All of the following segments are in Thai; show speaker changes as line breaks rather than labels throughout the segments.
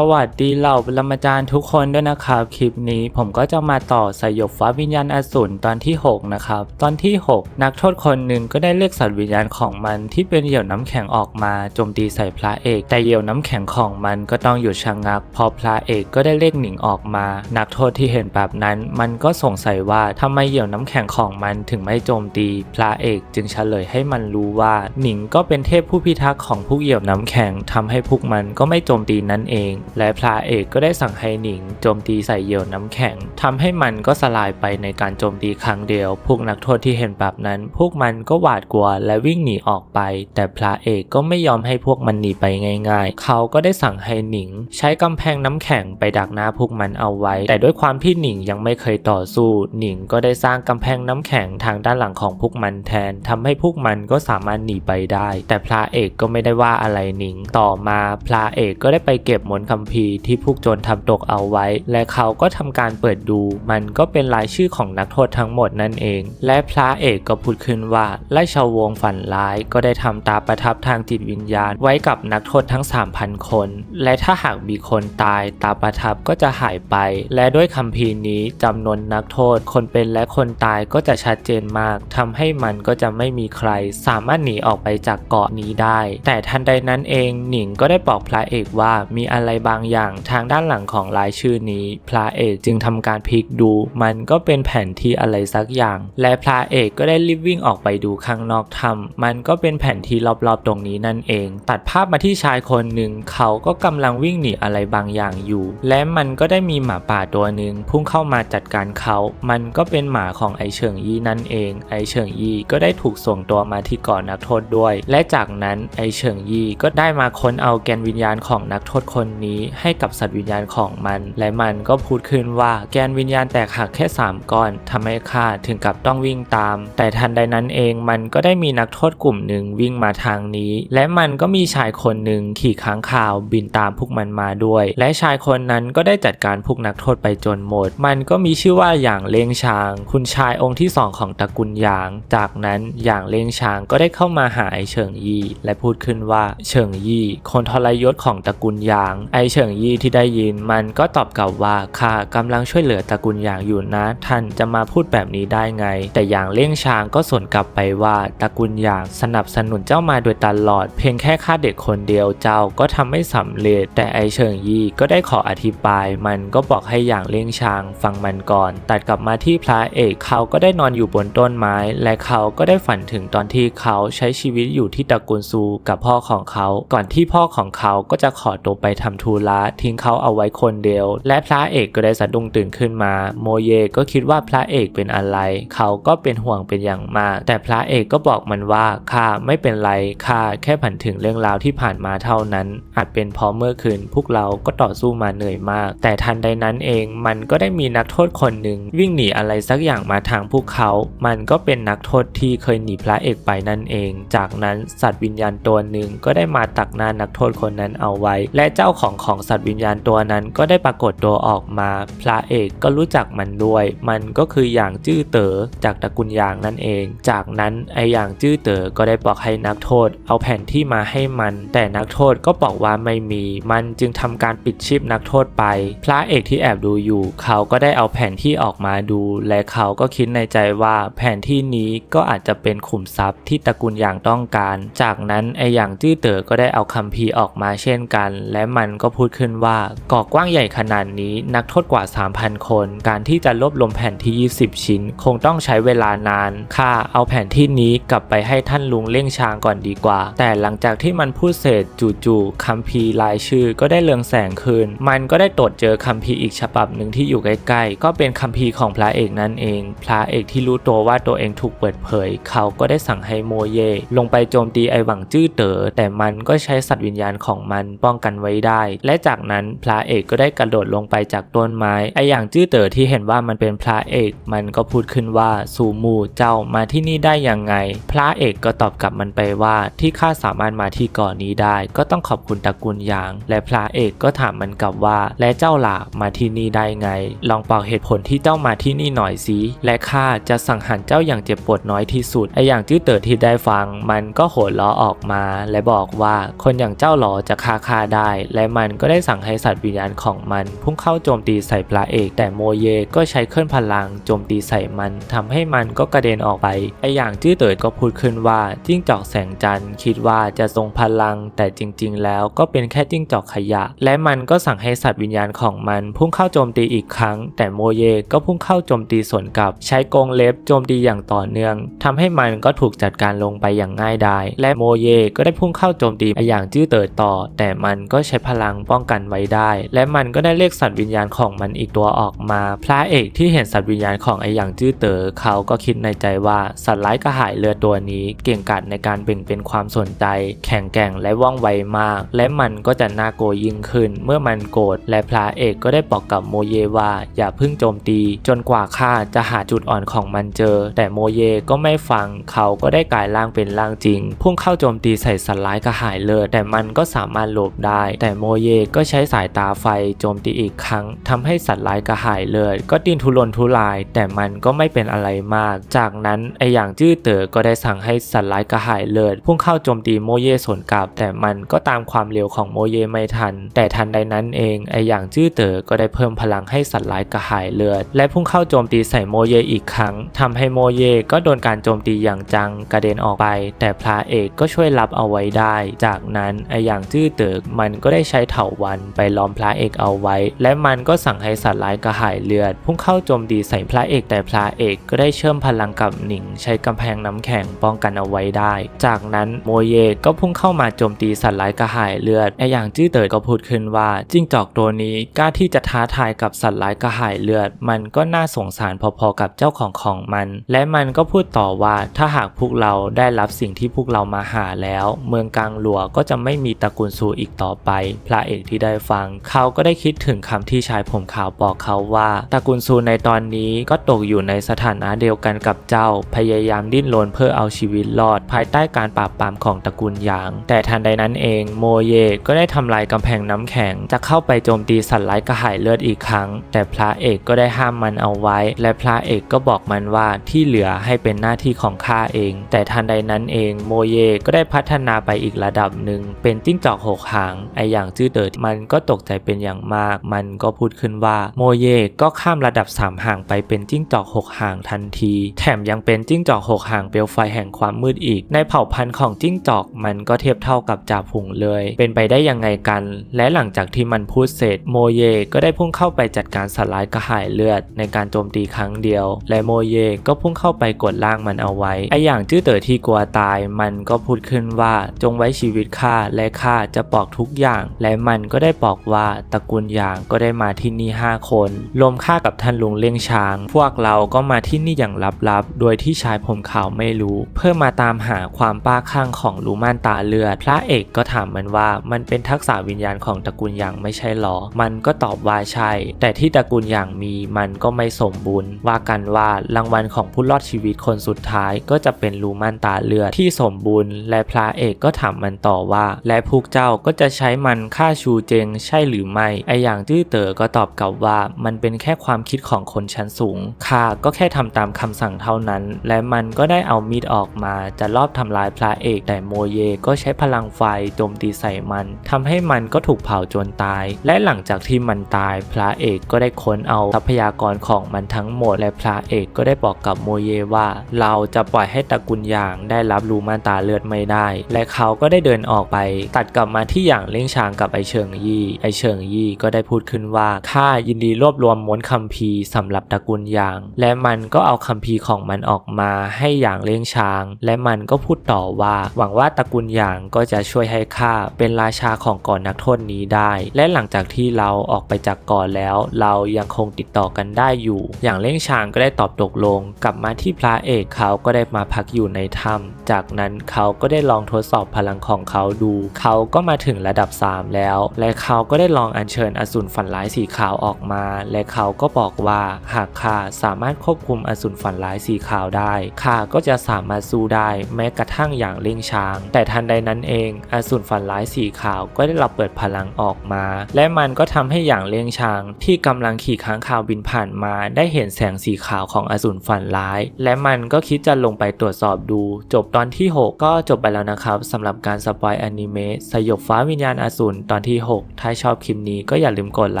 สวัสดีเหล่าปรมาจารย์ทุกคนด้วยนะครับ คลิปนี้ผมก็จะมาต่อสยบฟ้าวิญญาณอสูรตอนที่ 6 นะครับ ตอนที่ 6 นักโทษคนหนึ่งก็ได้เรียกสัตว์วิญญาณของมันที่เป็นเหยี่ยวน้ำแข็งออกมาโจมตีใส่พระเอก แต่เหยี่ยวน้ำแข็งของมันก็ต้องหยุดชะงัก พอพระเอกก็ได้เรียกหนิงออกมา นักโทษที่เห็นแบบนั้น มันก็สงสัยว่าทำไมเหยี่ยวน้ำแข็งของมันถึงไม่โจมตี พระเอกจึงเฉลยให้มันรู้ว่าหนิงก็เป็นเทพผู้พิทักษ์ของผู้เหยี่ยวน้ำแข็งทำให้พวกมันก็ไม่โจมตีนั่นเองและพระเอกก็ได้สั่งให้หนิงโจมตีใส่เหยี่ยวน้ำแข็งทำให้มันก็สลายไปในการโจมตีครั้งเดียว พวกนักโทษที่เห็นแบบนั้น พวกมันก็หวาดกลัวและวิ่งหนีออกไป แต่พระเอกก็ไม่ยอมให้พวกมันหนีไปง่ายๆ เขาก็ได้สั่งให้หนิง ใช้กำแพงน้ำแข็งไปดักหน้าพวกมันเอาไว้ แต่ด้วยความที่หนิงยังไม่เคยต่อสู้หนิงก็ได้สร้างกำแพงน้ำแข็งทางด้านหลังของพวกมันแทนทำให้พวกมันก็สามารถหนีไปได้ แต่พระเอกก็ไม่ได้ว่าอะไรหนิง ต่อมาพระเอกก็ได้ไปเก็บมนต์คัมภีร์ที่พวกโจรทำตกเอาไว้ และเขาก็ทำการเปิดดู มันก็เป็นรายชื่อของนักโทษทั้งหมดนั่นเอง และพระเอกก็พูดขึ้นว่าไล่ชาววงฝันร้ายก็ได้ทำตาประทับทางจิตวิญญาณ ไว้กับนักโทษทั้ง 3,000 คน และถ้าหากมีคนตายตาประทับก็จะหายไป และด้วยคัมภีร์นี้จำนวนนักโทษ คนเป็นและคนตายก็จะชัดเจนมากทำให้มันก็จะไม่มีใคร สามารถหนีออกไปจากเกาะนี้ได้ แต่ทันใดนั้นเองหนิงก็ได้บอกพระเอกว่ามีอะไรบางอย่างทางด้านหลังของรายชื่อนี้ พระเอกจึงทำการพลิกดู มันก็เป็นแผนที่อะไรสักอย่าง และพระเอกก็ได้รีบวิ่งออกไปดูข้างนอกถ้ำมันก็เป็นแผนที่รอบๆตรงนี้นั่นเอง ตัดภาพมาที่ชายคนหนึ่งเขาก็กำลังวิ่งหนีอะไรบางอย่างอยู่ และมันก็ได้มีหมาป่าตัวหนึ่งพุ่งเข้ามาจัดการเขา มันก็เป็นหมาของไอเฉิงยี่นั่นเอง ไอเฉิงยี่ก็ได้ถูกส่งตัวมาที่เกาะนักโทษด้วย และจากนั้นไอเฉิงยี่ก็ได้มาค้นเอาแกนวิญญาณของนักโทษคนนี้ให้กับสัตว์วิญญาณของมัน และมันก็พูดขึ้นว่าแกนวิญญาณแตกหักแค่ 3 ก้อนทำให้ข้าถึงกับต้องวิ่งตาม แต่ทันใดนั้นเองมันก็ได้มีนักโทษกลุ่มหนึ่งวิ่งมาทางนี้ และมันก็มีชายคนหนึ่งขี่ค้างคาวบินตามพวกมันมาด้วย และชายคนนั้นก็ได้จัดการพวกนักโทษไปจนหมด มันก็มีชื่อว่าอย่างเล้งชาง คุณชายองค์ที่สองของตระกูลหยาง จากนั้นอย่างเล้งชางก็ได้เข้ามาหาไอเฉิงยี่ และพูดขึ้นว่าเฉิงยี่ คนทรยศของตระกูลหยาง ไอไอเฉิงยี่ที่ได้ยินมันก็ตอบกลับว่าข้ากำลังช่วยเหลือตระกูลหยางอยู่นะ ท่านจะมาพูดแบบนี้ได้ไง แต่อย่างเล้งชางก็สวนกลับไปว่าตระกูลหยางสนับสนุนเจ้ามาโดยตลอด เพียงแค่ฆ่าเด็กคนเดียวเจ้าก็ทำไม่สำเร็จ แต่ไอเฉิงยี่ก็ได้ขออธิบาย มันก็บอกให้อย่างเล้งชางฟังมันก่อน ตัดกลับมาที่พระเอกเขาก็ได้นอนอยู่บนต้นไม้ และเขาก็ได้ฝันถึงตอนที่เขาใช้ชีวิตอยู่ที่ตระกูลซูกับพ่อของเขา ก่อนที่พ่อของเขาก็จะขอตัวไปทำธุระทิ้งเขาเอาไว้คนเดียว และพระเอกก็ได้สะดุ้งตื่นขึ้นมา โมเยก็คิดว่าพระเอกเป็นอะไร เขาก็เป็นห่วงเป็นอย่างมาก แต่พระเอกก็บอกมันว่าข้าไม่เป็นไรข้าแค่ผันถึงเรื่องราวที่ผ่านมาเท่านั้น อาจเป็นเพราะเมื่อคืนพวกเราก็ต่อสู้มาเหนื่อยมาก แต่ทันใดนั้นเองมันก็ได้มีนักโทษคนหนึ่งวิ่งหนีอะไรสักอย่างมาทางพวกเขา มันก็เป็นนักโทษที่เคยหนีพระเอกไปนั่นเอง จากนั้นสัตว์วิญญาณตัวหนึ่งก็ได้มาตักหน้านักโทษคนนั้นเอาไว้ และเจ้าของของสัตว์วิญญาณตัวนั้นก็ได้ปรากฏตัวออกมา พระเอกก็รู้จักมันด้วย มันก็คืออย่างจื้อเต๋อจากตระกูลยางนั่นเอง จากนั้นไออย่างจื้อเต๋อก็ได้บอกให้นักโทษ เอาแผนที่มาให้มัน แต่นักโทษก็บอกว่าไม่มี มันจึงทำการปิดชีพนักโทษไป พระเอกที่แอบดูอยู่ เขาก็ได้เอาแผนที่ออกมาดู และเขาก็คิดในใจว่าแผนที่นี้ก็อาจจะเป็นขุมทรัพย์ที่ตระกูลอย่างต้องการ จากนั้นไออย่างจื้อเต๋อก็ได้เอาคัมภีร์ออกมาเช่นกัน และมันก็ก็พูดขึ้นว่าเกาะกว้างใหญ่ขนาดนี้นักโทษกว่า 3,000 คน การที่จะรวบรวมแผนที่ 20 ชิ้น คงต้องใช้เวลานานข้าเอาแผนที่นี้กลับไปให้ท่านลุงเล่งชางก่อนดีกว่า แต่หลังจากที่มันพูดเสร็จจู่ๆคัมภีร์รายชื่อก็ได้เลืองแสงขึ้นมันก็ได้ตรวจเจอคัมภีร์อีกฉบับหนึ่งที่อยู่ใกล้ๆ ก็เป็นคัมภีร์ของพระเอกนั่นเอง พระเอกที่รู้ตัวว่าตัวเองถูกเปิดเผย เขาก็ได้สั่งให้โมเย ลงไปโจมตีไอหวังจื้อเต๋อแต่มันก็ใช้สัตว์วิญญาณของมันป้องกันไว้ได้และจากนั้นพระเอกก็ได้กระโดดลงไปจากต้นไม้ไออย่างจื้อเต๋อที่เห็นว่ามันเป็นพระเอก มันก็พูดขึ้นว่าสูมูเจ้ามาที่นี่ได้ยังไง พระเอกก็ตอบกลับมันไปว่าที่ข้าสามารถมาที่เกาะนนี้ได้ ก็ต้องขอบคุณตระกูลหยาง และพระเอกก็ถามมันกลับว่า และเจ้าหล่ะมาที่นี่ได้ไง ลองบอกเหตุผลที่เจ้ามาที่นี่หน่อยสิและข้าจะสังหารเจ้าอย่างเจ็บปวดน้อยที่สุดไออย่างจื้อเต๋อที่ได้ฟัง มันก็โหดล้อออกมา และบอกว่าคนอย่างเจ้าหรอจะฆ่าข้าได้ และมันมันก็ได้สั่งให้สัตว์วิญญาณของมัน พุ่งเข้าโจมตีใส่พระเอก แต่โมเยก็ใช้เคลื่อนพลังโจมตีใส่มันทำให้มันก็กระเด็นออกไปไออย่างจื้อเต๋อก็พูดขึ้นว่าจิ้งจอกแสงจันทร์คิดว่าจะทรงพลัง แต่จริง ๆ แล้วก็เป็นแค่จิ้งจอกขยะ และมันก็สั่งให้สัตว์วิญญาณของมัน พุ่งเข้าโจมตีอีกครั้ง แต่โมเยก็พุ่งเข้าโจมตีสวนกลับ ใช้กรงเล็บโจมตีอย่างต่อเนื่องทำให้มันก็ถูกจัดการลงไปอย่างง่ายดายและโมเยก็ได้พุ่งเข้าโจมตีไออย่างจื้อเต๋อต่อ แต่มันก็ใช้พลังป้องกันไว้ได้ และมันก็ได้เรียกสัตว์วิญญาณของมันอีกตัวออกมา พระเอกที่เห็นสัตว์วิญญาณของไออย่างจื้อเต๋อเขาก็คิดในใจว่าสัตว์ร้ายกระหายเลือดตัวนี้ เก่งกาจในการเบ่งเป็นความสนใจ แข็งแกร่งและว่องไวมาก และมันก็จะน่ากลัวยิ่งขึ้น เมื่อมันโกรธและพระเอกก็ได้บอกกับโมเยว่าอย่าเพิ่งโจมตี จนกว่าข้าจะหาจุดอ่อนของมันเจอ แต่โมเยก็ไม่ฟังเขาก็ได้กลายร่างเป็นร่างจริง พุ่งเข้าโจมตีใส่สัตว์ร้ายกระหายเลือดแต่มันก็สามารถหลบได้ แต่โมเยก็ใช้สายตาไฟโจมตีอีกครั้งทำให้สัตว์ร้ายกระหายเลือดก็ดิ้นทุรนทุราย แต่มันก็ไม่เป็นอะไรมาก จากนั้นไออย่างจื้อเต๋อก็ได้สั่งให้สัตว์ร้ายกระหายเลือดพุ่งเข้าโจมตีโมเยสวนกลับ แต่มันก็ตามความเร็วของโมเยไม่ทัน แต่ทันใดนั้นเองไออย่างจื้อเต๋อก็ได้เพิ่มพลังให้สัตว์ร้ายกระหายเลือด และพุ่งเข้าโจมตีใส่โมเยอีกครั้งทำให้โมเยก็โดนการโจมตีอย่างจังกระเด็นออกไป แต่พระเอกก็ช่วยรับเอาไว้ได้ จากนั้นไออย่างจื้อเต๋อมันก็ได้ใช้เถาวันไปล้อมพระเอกเอาไว้ และมันก็สั่งให้สัตว์ร้ายกระหายเลือด พุ่งเข้าโจมตีใส่พระเอกแต่พระเอกก็ได้เชื่อมพลังกับหนิง ใช้กำแพงน้ำแข็งป้องกันเอาไว้ได้ จากนั้นโมเยก็พุ่งเข้ามาโจมตีสัตว์ร้ายกระหายเลือดไออย่างจื้อเต๋อก็พูดขึ้นว่าจิ้งจอกตัวนี้กล้าที่จะท้าทายกับสัตว์ร้ายกระหายเลือด มันก็น่าสงสารพอๆกับเจ้าของของมัน และมันก็พูดต่อว่าถ้าหากพวกเราได้รับสิ่งที่พวกเรามาหาแล้ว เมืองกลางหลัวก็จะไม่มีตระกูลซูอีกต่อไปพระเอกที่ได้ฟัง เขาก็ได้คิดถึงคำที่ชายผมขาวบอกเขาว่าตระกูลซูในตอนนี้ก็ตกอยู่ในสถานะเดียวกันกับเจ้า พยายามดิ้นรนเพื่อเอาชีวิตรอด ภายใต้การปราบปรามของตระกูลหยาง แต่ทันใดนั้นเองโมเยก็ได้ทำลายกำแพงน้ำแข็ง จะเข้าไปโจมตีสัตว์ร้ายกระหายเลือดอีกครั้ง แต่พระเอกก็ได้ห้ามมันเอาไว้ และพระเอกก็บอกมันว่าที่เหลือให้เป็นหน้าที่ของข้าเอง แต่ทันใดนั้นเองโมเยก็ได้พัฒนาไปอีกระดับหนึ่งเป็นจิ้งจอกหกหางไออย่างจื้อเติร์ดมันก็ตกใจเป็นอย่างมาก มันก็พูดขึ้นว่าโมเยก็ข้ามระดับสามหางไปเป็นจิ้งจอกหกหางทันที แถมยังเป็นจิ้งจอกหกหางเปลวไฟแห่งความมืดอีก ในเผ่าพันธุ์ของจิ้งจอกมันก็เทียบเท่ากับจ่าผงเลย เป็นไปได้ยังไงกัน และหลังจากที่มันพูดเสร็จโมเยก็ได้พุ่งเข้าไปจัดการสลายกระหายเลือด ในการโจมตีครั้งเดียว และโมเยก็พุ่งเข้าไปกดล่างมันเอาไว้ไออย่างจื้อเต๋อที่กลัวตายมันก็พูดขึ้นว่าจงไว้ชีวิตข้าและข้าจะบอกทุกอย่าง และมันก็ได้บอกว่าตระกูลหยางก็ได้มาที่นี่ 5 คน รวมข้ากับท่านลุงเลี้ยงช้าง พวกเราก็มาที่นี่อย่างลับๆ โดยที่ชายผมขาวไม่รู้ เพื่อมาตามหาความป้าข้างของลูม่านตาเลือด พระเอกก็ถามมันว่ามันเป็นทักษะวิญญาณของตระกูลหยางไม่ใช่หรอ มันก็ตอบว่าใช่ แต่ที่ตระกูลหยางมีมันก็ไม่สมบูรณ์ ว่ากันว่ารางวัลของผู้รอดชีวิตคนสุดท้าย ก็จะเป็นลูม่านตาเลือดที่สมบูรณ์ และพระเอกก็ถามมันต่อว่า และพวกเจ้าก็จะใช้มันฆ่าชูเจงใช่หรือไม่ ไออย่างจื้อเต๋อก็ตอบกลับว่ามันเป็นแค่ความคิดของคนชั้นสูงข้าก็แค่ทำตามคำสั่งเท่านั้น และมันก็ได้เอามีดออกมาจะลอบทำลายพระเอกแต่โมเยก็ใช้พลังไฟโจมตีใส่มันทำให้มันก็ถูกเผาจนตาย และหลังจากที่มันตาย พระเอกก็ได้ค้นเอาทรัพยากรของมันทั้งหมด และพระเอกก็ได้บอกกับโมเยว่า เราจะปล่อยให้ตระกูลหยางได้รับรู้มาตาเลือดไม่ได้ และเขาก็ได้เดินออกไป ตัดกลับมาที่อย่างเล่งชางกับไอเฉิงยี่ไอเฉิงยี่ก็ได้พูดขึ้นว่าข้ายินดีรวบรวมม้วนคัมภีร์สำหรับตระกูลหยาง และมันก็เอาคัมภีร์ของมันออกมาให้อย่างเล่งช้าง และมันก็พูดต่อว่า หวังว่าตระกูลหยางก็จะช่วยให้ข้าเป็นราชาของก่อนนักโทษนี้ได้ และหลังจากที่เราออกไปจากก่อนแล้ว เรายังคงติดต่อกันได้อยู่ อย่างเล่งช้างก็ได้ตอบตกลง กลับมาที่พระเอกเขาก็ได้มาพักอยู่ในถ้ำจากนั้นเขาก็ได้ลองทดสอบพลังของเขาดู เขาก็มาถึงระดับ 3 แล้วและเขาก็ได้ลองอัญเชิญอสูรฝันร้ายสีขาวออกมา และเขาก็บอกว่าหากข้าสามารถควบคุมอสูรฝันร้ายสีขาวได้ข้าก็จะสามารถสู้ได้แม้กระทั่งอย่างเล่งช้าง แต่ทันใดนั้นเองอสูรฝันร้ายสีขาวก็ได้รับเปิดพลังออกมา และมันก็ทำให้อย่างเล่งช้าง ที่กำลังขี่ค้างคาวบินผ่านมา ได้เห็นแสงสีขาวของอสูรฝันร้าย และมันก็คิดจะลงไปตรวจสอบดู จบตอนที่ 6 ก็จบไปแล้วนะครับสำหรับการสปอยอนิเมะสยบฟ้าวิญญาณอสูรตอนที่ 6 ถ้าชอบคลิปนี้ก็อย่าลืมกดไล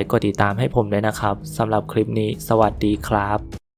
ค์กดติดตามให้ผมด้วยนะครับสำหรับคลิปนี้ สวัสดีครับ